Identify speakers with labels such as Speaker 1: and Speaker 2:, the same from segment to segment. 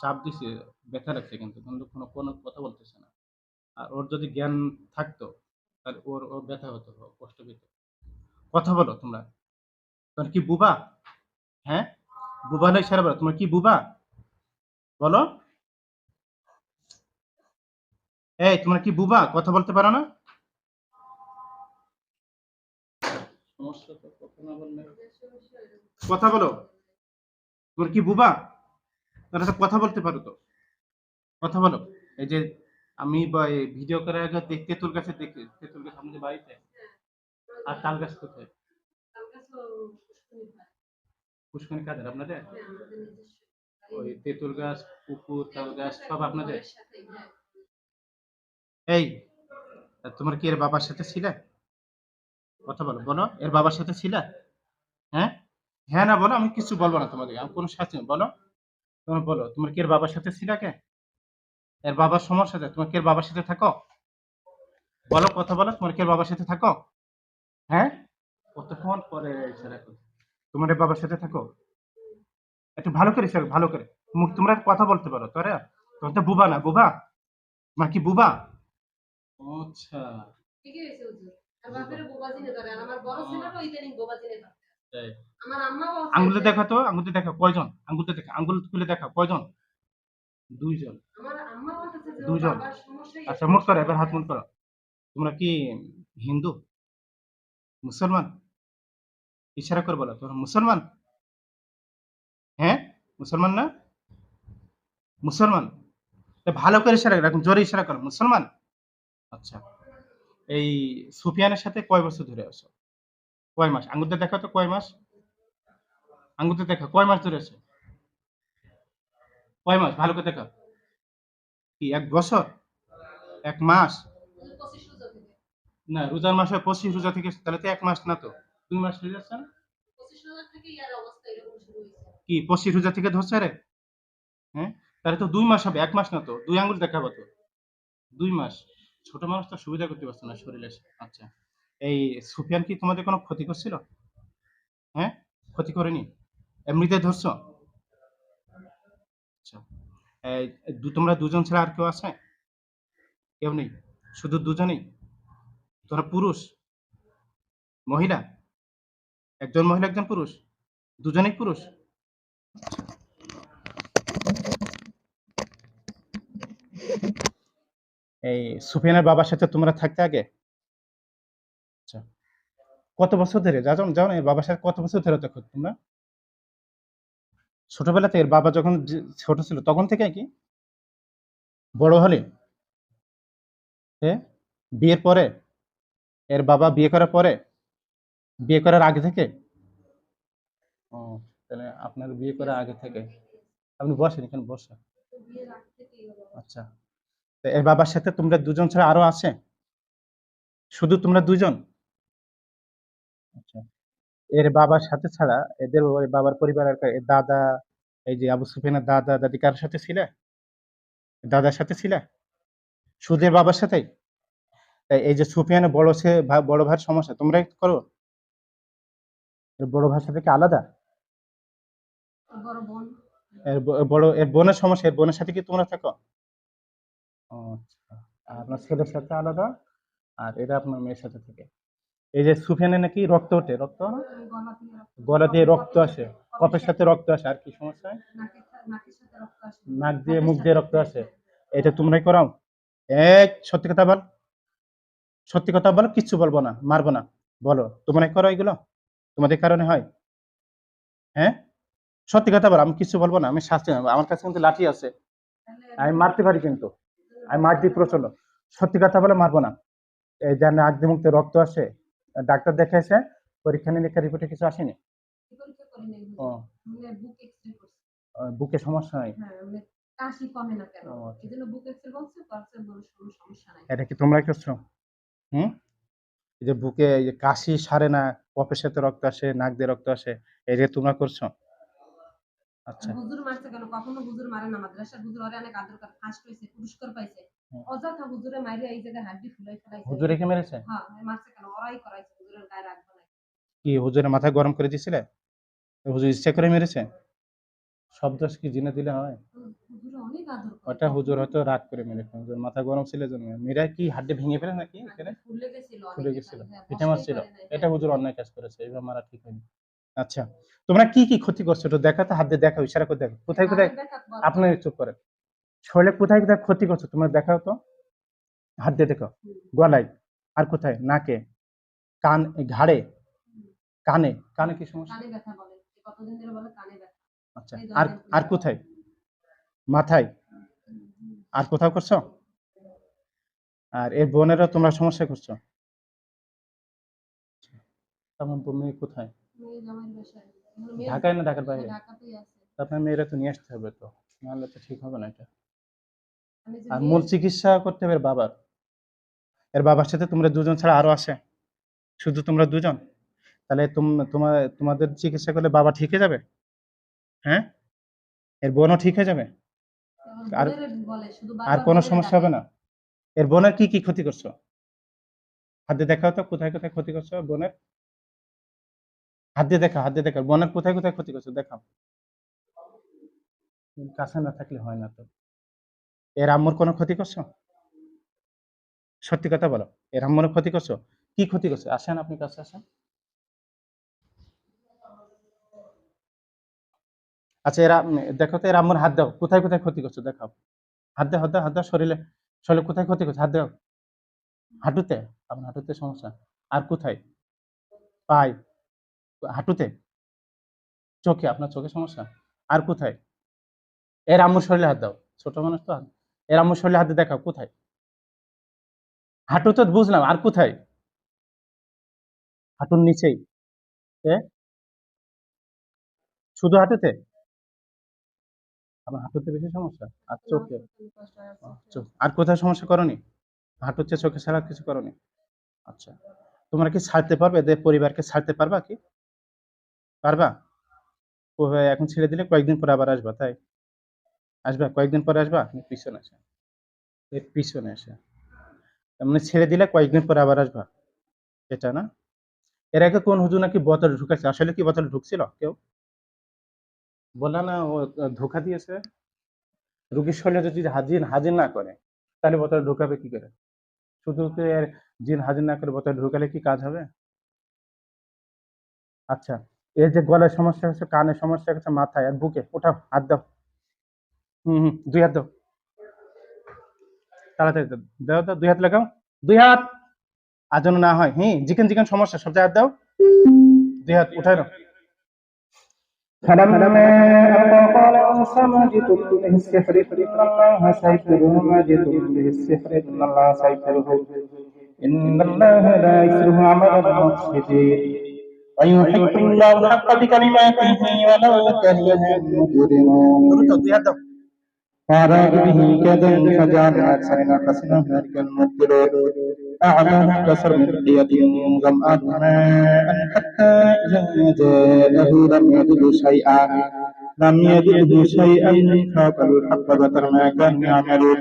Speaker 1: চাপ দিছি ব্যথা লাগছে কিন্তু কিন্তু কোনো কোনো কথা বলতেছে না। আর ওর যদি জ্ঞান থাকতো তাহলে ওর ওর ব্যথা হতো কষ্ট পেত। কথা বলো তোমরা। তোমার কি বুবা? হ্যাঁ? বুবা হলে ইশারা বলো তোমার কি বুবা? বলো। এই তোমরা কি বুবা? কথা বলতে পারো না? কথা বলো। তোমার কি বুবা? তারা তো কথা বলতে পারো তো? কথা বলো। এই যে আমি ভিডিও করার আগে দেখ তেঁতুল গাছে দেখে তেঁতুল গাছ আমাদের বাড়িতে? আর তাল গাছ কোথায়? পুষ্করণী কাদের? আপনাদের? ওই তেঁতুল গাছ, পুকুর, তাল গাছ, সব আপনাদের? এই তোমার কি এর বাবার সাথে ছিলে? কথা বলো। বলো, এর বাবার সাথে ছিলে? হ্যাঁ? হ্যাঁ না, বলো, আমি কিছু বলব না তোমাদের আমি কোনো সাথে বলো। তোমার বলো তোমার কি এর বাবার সাথে ছিলে কে এর বাবার সমস্যা আছে তোমার কি এর বাবার সাথে থাকো? বলো কথা বলো তোমার কি এর বাবার সাথে থাকো? হ্যাঁ? কতক্ষণ পরে ইশারা করো। তোমার বাবার সাথে থাকো? একটু ভালো করে ইশারা ভালো করে। মুখ তোমরা কথা বলতে পারো তোরা? তোমার তো বুবা না বুবা? তোমার কি বুবা? আচ্ছা।
Speaker 2: ঠিকই হয়েছে হুজুর। আর বাপের বোবা জিনে ধরে আর আমার বড় ছেলেটা ইদানিং বোবা জিনে ধরে।
Speaker 1: আঙ্গুলে দেখো তো? আঙ্গুলে দেখা। কয়জন? আঙ্গুলতে দেখা। আঙ্গুল খুলে দেখা। কয়জন? দুইজন।
Speaker 2: সমস্যাই
Speaker 1: আচ্ছা মুট করো এবার হাত মুট করো তোমরা কি হিন্দু? মুসলমান? ইশারা করে বলো। তোমরা মুসলমান? হ্যাঁ? মুসলমান না? মুসলমান? ভালো করে ইশারা করো এখন জোরে ইশারা করো। মুসলমান? আচ্ছা। এই সুফিয়ানের সাথে কয় বছর ধরে আছো? কয় মাস? আঙ্গুলতে দেখো তো কয় মাস? আঙ্গুলতে দেখো, কয় মাস ধরে আছো? কয় মাস? ভালো করে দেখো। কি, এক বছর? এক মাস? না, রোজার মাসে পঁচিশ রোজা থেকে, তাহলে তো এক মাস না তো? দুই মাস হয়ে যাচ্ছে না? কি, পঁচিশ রোজা থেকে ধরছে রে? হ্যাঁ? তাহলে তো দুই মাস হবে, এক মাস না তো? দুই আঙ্গুল দেখাবো তো? দুই মাস। ছোট মানুষ তো সুবিধা করতে পারছে না শরীরে। আচ্ছা। এই সুফিয়ান কি তোমাদের কোনো ক্ষতি করছিল? হ্যাঁ? ক্ষতি করেনি? এমনিতে ধরছো? আচ্ছা। তোমরা দুজন ছাড়া আর কেউ আছে? কেউ নেই? শুধু দুজনেই? তোমরা পুরুষ? মহিলা? একজন মহিলা, একজন পুরুষ? দুজনেই পুরুষ? এই সুফিয়ানের বাবার সাথে তোমরা থাকতে আগে? আচ্ছা কত বছর ধরে? যাও যাও না এর বাবার সাথে কত বছর ধরে দেখো তোমরা? ছোটবেলাতে এর বাবা যখন ছোট ছিল, তখন থেকে কি? বড় হলে? বিয়ের পরে? এর বাবা বিয়ে করার পরে? বিয়ে করার আগে থেকে? ও, তাহলে আপনার বিয়ে করার আগে থেকে। আপনি বসেন, এখানে বসেন। আচ্ছা। এর বাবার সাথে তোমরা দুজন ছাড়া আরও আছে? শুধু তোমরা দুজন? আচ্ছা। এর বাবার সাথে ছাড়া এদের বাবার পরিবারের কা- এর দাদা এই যে আবু সুফিয়ানের দাদা দাদি কার সাথে ছিলে? দাদার সাথে ছিলে? সুদের বাবার সাথেই? এই যে সুফিয়ানের বড় সে ভা- বড় ভাইয়ের সমস্যা তোমরা করো। এর বড় ভাইয়ের সাথে কি আলাদা?
Speaker 2: আর বড় বোন।
Speaker 1: এর ব- বড় এর বোনের সমস্যা এর বোনের সাথে কি তোমরা থাকো? ও আচ্ছা। আর আপনার ছেলের সাথে আলাদা? আর এটা আপনার মেয়ের সাথে থাকে? এই যে সুফিয়ানে নাকি রক্ত ওঠে, রক্ত
Speaker 2: গলা
Speaker 1: দিয়ে রক্ত আসে। কপের সাথে রক্ত আসে, আর কি সমস্যা? নাক দিয়ে, মুখ দিয়ে রক্ত আসে। এটা তোমরাই করাও। এক সত্যি কথা বল। সত্যি কথা বলো, কিচ্ছু বলব না, মারবো না। বলো, তোমরাই করো এগুলো? তোমাদের কারণে হয়? হ্যাঁ? সত্যি কথা বলো, আমি কিছু বলব না, আমি শাস্তি নেব আমার কাছে কিন্তু লাঠি আছে। আমি মারতে পারি কিন্তু। আমি মার দিই প্রচণ্ড। সত্যি কথা বলে মারবো না। এই যে নাক দিয়ে মুখতে রক্ত আসে ডাক্তার দেখে এসে পরীক্ষা নিরীক্ষা রিপোর্টে কিছু আসেনি? ও।
Speaker 2: মানে বুক
Speaker 1: বুকে সমস্যা হয়?
Speaker 2: হ্যাঁ মানে কাশি কমে না কেন?
Speaker 1: ও, আচ্ছা।
Speaker 2: এই জন্য বুক এক্সরে বলছে পারছে বড় কোনো সমস্যা নাই।
Speaker 1: এটা কি তোমরা করছ? হুম? এই যে বুকে এই যে কাশি সারে না সাথে রক্ত আসে নাক দিয়ে রক্ত আসে এই যে তোমরা করছ? আচ্ছা।
Speaker 2: হুজুর মারছে কেন? কখনো হুজুর মারে না মাদ্রাসার হুজুর অনেক আদর করে ফার্স্ট হয়েছে পুরস্কার পাইছে। অযথা হুজুরে মাইরে এই জায়গায় হাড্ডি ফুলাই ফেলাইছে।
Speaker 1: হুজুর রেখে মেরেছে?
Speaker 2: হ্যাঁ মারছে কেন? ওরাই করাইছে হুজুরের গায়ে রাখবে না
Speaker 1: কি হুজুরের মাথা গরম করে দিছিলে হুজুর ইচ্ছা করে মেরেছে? সব দোষ কি জিনে দিলে হয়?
Speaker 2: করে।
Speaker 1: ওটা হুজুর হয়তো রাগ করে মেরে হুজুর মাথা গরম ছিল জন্য। মেয়েরা কি হাড্ডি ভেঙে ফেলে নাকি
Speaker 2: ফুলে গেছিল হ্যাঁ,
Speaker 1: পিঠে মারছিল এটা
Speaker 2: হ্যাঁ।
Speaker 1: হুজুর অন্যায় কাজ করেছে এইভাবে মারা ঠিক হয়নি। আচ্ছা তোমরা কি কি ক্ষতি করছ? দেখা তো হাত দিয়ে দেখা ইশারা করে দেখো কোথায় কোথায়?
Speaker 2: হাতের
Speaker 1: আপনার চুপ করেন। শরীরে কোথায় কোথায় ক্ষতি করছ? তোমরা দেখাও তো। হাত দিয়ে দেখো। গলায়। আর কোথায়? নাকে। কান ঘাড়ে। কানে। কানে কি সমস্যা? আচ্ছা। আর আর কোথায়? মাথায়? আর কোথাও করছ? আর এই বোনেরও তোমরা সমস্যা করছ? মেয়ে কোথায়? ঢাকায় না ঢাকার বাইরে?
Speaker 2: ঢাকাতেই
Speaker 1: আপনার মেয়েরা তো নিয়ে আসতে হবে তো। নাহলে তো ঠিক হবে না এটা। আর মূল চিকিৎসা করতে হবে বাবার। এর বাবার সাথে তোমরা দুজন ছাড়া আরও আসে শুধু তোমরা দুজন। তাহলে তোমার তোমাদের চিকিৎসা করলে বাবা ঠিক হয়ে যাবে? হ্যাঁ? এর বোনও ঠিক হয়ে যাবে? আর- আর কোনো সমস্যা হবে না। এর বোনের কি কি ক্ষতি করছ? হাত দিয়ে দেখাও তো কোথায় কোথায় ক্ষতি করছ বোনের? হাত দিয়ে দেখা হাত দিয়ে দেখা বোনের কোথায় কোথায় ক্ষতি করছ? দেখাও। কাছে না থাকলে হয় না তো। এর আম্মুর কোনো ক্ষতি করছ? সত্যি কথা বলো, এর আম্মুর ক্ষতি করছ? কি ক্ষতি করছে? আসেন আপনি কাছে, আসেন। আচ্ছা এরা দেখো তো, এর হাত দাও। কোথায় কোথায় ক্ষতি করছ? দেখাও। হাত দাও হাত দাও হাত দাও, শরীরে শরীরে কোথায় ক্ষতি করছ? হাত দাও। হাঁটুতে? আপনার হাঁটুতে সমস্যা। আর কোথায়? পায়? হাঁটুতে? চোখে? আপনার চোখে সমস্যা? আর কোথায়? এর আম্মুর শরীরে হাত দাও। ছোট মানুষ তো এর শরীরে হাত দিয়ে কোথায়? হাঁটু তো বুঝলাম আর কোথায়? হাঁটুর নিচেই। শুধু হাঁটুতে? আমার হাঁটুতে বেশি সমস্যা? আর চোখে?
Speaker 2: চোখ
Speaker 1: আর কোথায় সমস্যা করনি? হাঁটুর চেয়ে চোখে ছাড়া কিছু করনি? আচ্ছা। তোমরা কি ছাড়তে পারবে? এদের পরিবারকে ছাড়তে পারবা কি? পারবা? এখন ছেড়ে দিলে কয়েকদিন পরে আবার আসবা তাই? আসবা, কয়েকদিন পরে আসবা? পিছনে আসে এর পিছনে আসে মানে ছেড়ে দিলে কয়েকদিন পরে আবার আসবা। এটা না? এর আগে কোন হুজুর নাকি বোতলে ঢুকাচ্ছে আসলে কি বোতলে ঢুকছিল কেউ? বললা না, ও ধোকা দিয়েছে। রুগীর শরীরে যদি হাজির হাজির না করে, তাহলে বোতলে ঢুকাবে কি করে? শুধু এর জিন হাজির না করে বোতলে ঢুকালে কি কাজ হবে? আচ্ছা এর যে গলায় সমস্যা হচ্ছে কানের সমস্যা হচ্ছে মাথায়, আর বুকে, ওঠাও, হাত দাও। হুম হুম দুই হাত দাও তাড়াতাড়ি দাও দাও দাও দুই হাত লাগাও দুই হাত আর যেন না হয় হুম জিকেন জিকেন সমস্যা সব জায়গায় হাত দাও দুই হাত উঠাই নাও فلما قال موسى ما جئتم به السحر فإن الله سيسره ما جئتم به السحر إن الله سيسره إن الله لا يسره عمل المفسدين ويحق الله الحق بكلماته ولو كره المجرمون فأراد به كيدا فجعلنا أكثرنا خسرنا ذلك المبطلون أعماهم كسرب قية ظمآن ماء حتى إذا جاءه لم يجد شيئا لم يجده شيئا فأكلوا الحق بطر ما كانوا يعملون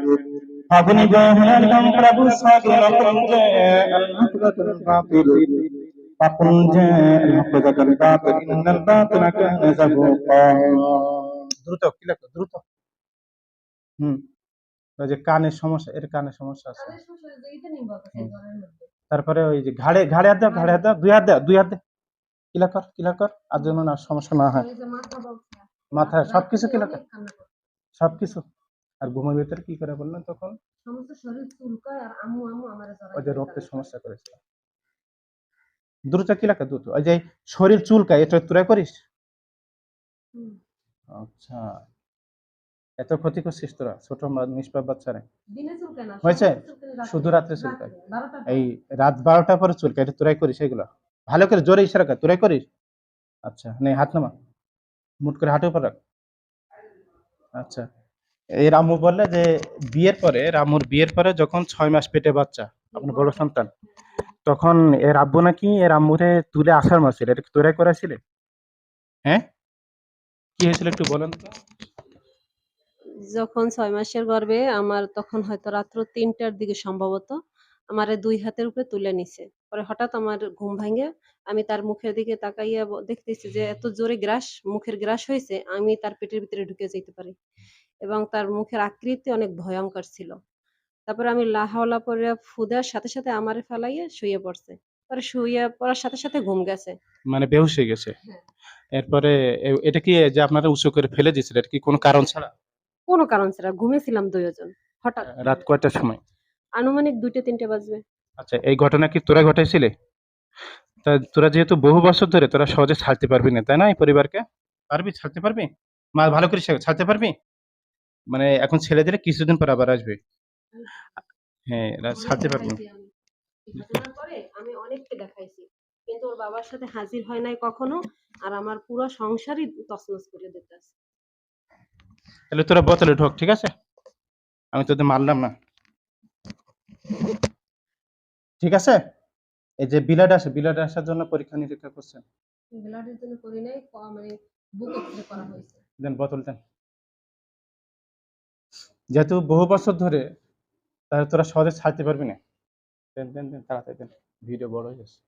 Speaker 1: فضرب هنالك انقلب الصاغر وقل جاء الحق بطر الباطل فقل جاء الحق بطر الباطل إن الباطل كان زهوقا দ্রুত কি লাগতো দ্রুত হুম। ওই যে কানের সমস্যা এর কানের সমস্যা আছে। তারপরে ওই যে ঘাড়ে ঘাড়ে হাত দাও ঘাড়ে হাত দাও দুই হাত দাও দুই হাত দে। কিলা কর কিলা কর আর যেন না সমস্যা না হয়।
Speaker 2: মাথা
Speaker 1: মাথায় সবকিছু কিলা কর। সবকিছু। আর ঘুমের ভিতরে কি করে বললেন তখন?
Speaker 2: সমস্ত শরীর চুলকায় আর আম্মু আম্মু আমারে
Speaker 1: ওই যে রক্তের সমস্যা করেছিল। দ্রুত কি লাগে দ্রুত। ওই যে শরীর চুলকায় এটা তোরা করিস? আচ্ছা। এত ক্ষতি করছিস তোরা ছোট নিষ্পাপ বাচ্চারা। হয়েছে? শুধু রাত্রে চুলকায়।
Speaker 2: রাত্রে, 12টার পর।
Speaker 1: এই রাত বারোটার পরে চুলকায় এটা তোরাই করিস এগুলো। ভালো করে জোরে ইশারা কর তোরাই করিস? আচ্ছা নে হাত নামা। মুট করে হাঁটু উপর রাখ। আচ্ছা। এই রামু বললে যে বিয়ের পরে রামুর বিয়ের পরে যখন ছয় মাস পেটে বাচ্চা আপনার বড় সন্তান তখন এর আব্বু নাকি এর আম্মুরে তুলে আসার মাসিল এটা তোরাই করেছিলে হ্যাঁ? কি হয়েছিল একটু বলেন তো।
Speaker 3: যখন ছয় মাসের গর্ভে আমার তখন হয়তো রাত্র তিনটার দিকে সম্ভবত আমার দুই হাতের উপরে তুলে নিছে। পরে হঠাৎ আমার ঘুম ভাঙে আমি তার মুখের দিকে তাকাইয়া দেখতেছি যে এত জোরে গ্রাস মুখের গ্রাস হয়েছে আমি তার পেটের ভিতরে ঢুকে যেতে পারি। এবং তার মুখের আকৃতি অনেক ভয়ঙ্কর ছিল। তারপরে আমি লাহাওলা পরে ফু দেওয়ার সাথে সাথে আমার ফেলাইয়ে শুয়ে পড়ছে। পরে শুয়ে পড়ার সাথে সাথে ঘুম গেছে।
Speaker 1: মানে বেহুশ হয়ে গেছে।
Speaker 3: হ্যাঁ।
Speaker 1: এরপরে এটা কি যে আপনারা উঁচু করে ফেলে দিয়েছিল এটা কি কোনো কারণ ছাড়া?
Speaker 3: কোনো কারণ ছাড়া ঘুমেছিলাম দুইজন হঠাৎ।
Speaker 1: রাত কয়টার সময়?
Speaker 3: আনুমানিক দুইটা তিনটে বাজবে।
Speaker 1: আচ্ছা এই ঘটনা কি তোরা ঘটাইছিলে? তা তোরা যেহেতু বহু বছর ধরে তোরা সহজে ছাড়তে পারবি না তাই না এই পরিবারকে? পারবি ছাড়তে পারবি? মা ভালো করে ছাড়তে পারবি? মানে এখন ছেলে দিলে কিছুদিন পর আবার আসবে। হ্যাঁ ছাড়তে পারবি
Speaker 3: আমি। অনেককে দেখাইছি কিন্তু ওর বাবার সাথে হাজির হয় নাই কখনো আর আমার পুরো সংসারই তছনছ করে দিতেছে।
Speaker 1: তাহলে তোরা বোতলে ঢোক ঠিক আছে? আমি তোদের মারলাম না। ঠিক আছে? এই যে বিলাড আসে বিলাড আসার জন্য পরীক্ষা নিরীক্ষা করছেন
Speaker 3: ব্লাডের জন্য করি নাই মানে বুক এক্সরে করা হয়েছে।
Speaker 1: দেন বোতল দেন যেহেতু বহু বছর ধরে তাহলে তোরা সহজে ছাড়তে পারবি না। দেন দেন দেন তাড়াতাড়ি দেন। ভিডিও বড় হয়ে যাচ্ছে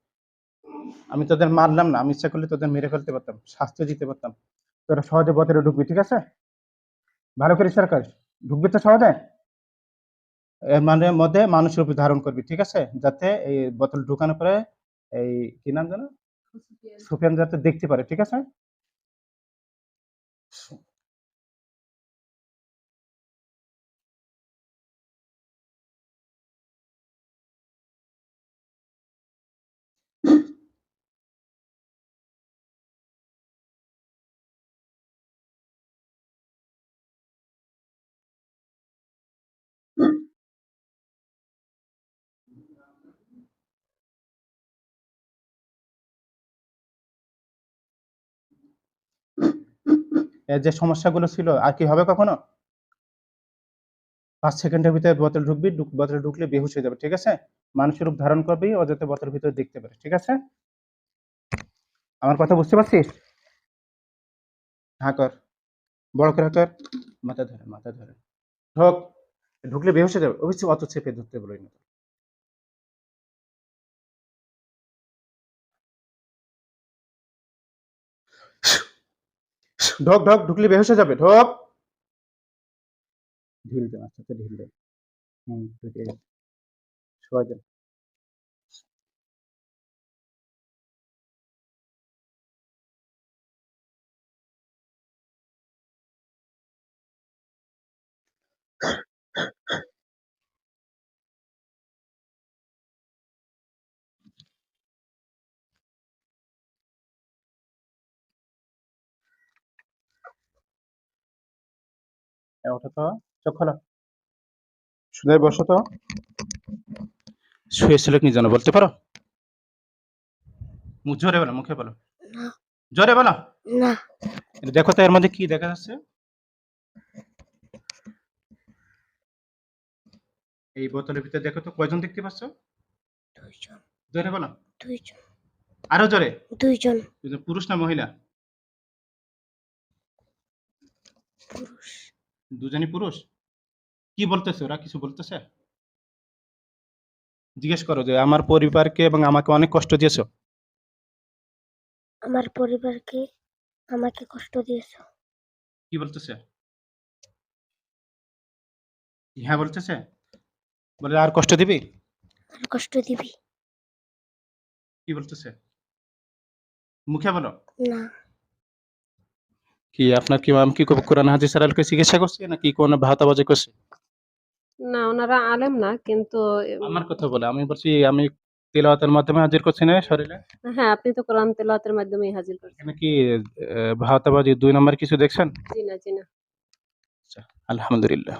Speaker 1: আমি তোদের মারলাম না আমি ইচ্ছা করলে তোদের মেরে ফেলতে পারতাম শাস্তি দিতে পারতাম। তোরা সহজে বোতলে ঢুকবি ঠিক আছে? ভালো করে সরকার ঢুকবি তো সহজে? এর মানে মধ্যে মানুষের উপর ধারণ করবি ঠিক আছে? যাতে এই বোতল ঢুকানোর পরে এই কি নাম জানো সুফিয়ান যাতে দেখতে পারে ঠিক আছে? যে সমস্যাগুলো ছিল, আর কি হবে কখনো? পাঁচ সেকেন্ডের ভিতরে বোতল ঢুকবি, ঢুক- বোতলে ঢুকলে বেহুশ হয়ে যাবে, ঠিক আছে? মানুষের রূপ ধারণ করবি যাতে বোতলের ভিতরে দেখতে পারে ঠিক আছে? আমার কথা বুঝতে পারছিস? হ্যাঁ কর। বড় করে কর। মাথা ধরে মাথা ধরে। ঢোক। ঢুকলে বেহুশ হয়ে যাবে। অবশ্যই অত চেপে ধরতে বলোই না ঢোক ঢোক ঢুকলে হয়ে যাবে ঢোক। ঢিল দেন আস্তে ঢিল দেন হুম সবাই দেন চোখ খোলো। শুনে বসো তো। শুয়েছিল কি জানো বলতে পারো? জোরে বলো মুখে বলো। জোরে বলো।
Speaker 4: না।
Speaker 1: দেখো তো এর মধ্যে কি দেখা যাচ্ছে? এই বোতলের ভিতরে দেখো তো কয়জন দেখতে পাচ্ছ?
Speaker 4: দুইজন।
Speaker 1: জোরে বলো।
Speaker 4: দুইজন।
Speaker 1: আরও জোরে?
Speaker 4: দুইজন
Speaker 1: পুরুষ না মহিলা?
Speaker 4: পুরুষ।
Speaker 1: দুজনই পুরুষ? কি বলতেছে ওরা? কিছু বলতেছে? জিজ্ঞেস করো যে আমার পরিবারকে এবং আমাকে অনেক কষ্ট দিয়েছ।
Speaker 4: আমার পরিবারকে আমাকে কষ্ট দিয়েছ।
Speaker 1: কি বলতেছে? হ্যাঁ বলতেছে? বলে আর কষ্ট দিবি?
Speaker 4: আর কষ্ট দিবি।
Speaker 1: কি বলতেছে? মুখে বলো।
Speaker 4: না।
Speaker 1: কি আপনার কি আমি কি কোরআন হাদিস আলকে চিকিৎসা করছে নাকি কোন ভাতাবাজি করছে?
Speaker 3: না ওনারা আলেম না কিন্তু
Speaker 1: আমার কথা বলে আমি বলছি আমি তেলাওয়াতের মাধ্যমে হাজির করছি না শরীরে?
Speaker 3: হ্যাঁ আপনি তো কোরআন তেলাওয়াতের মাধ্যমেই হাজির করছেন।
Speaker 1: এখানে কি ভাতাবাজি দুই নাম্বার কিছু দেখছেন?
Speaker 3: জি না জি না।
Speaker 1: আলহামদুলিল্লাহ।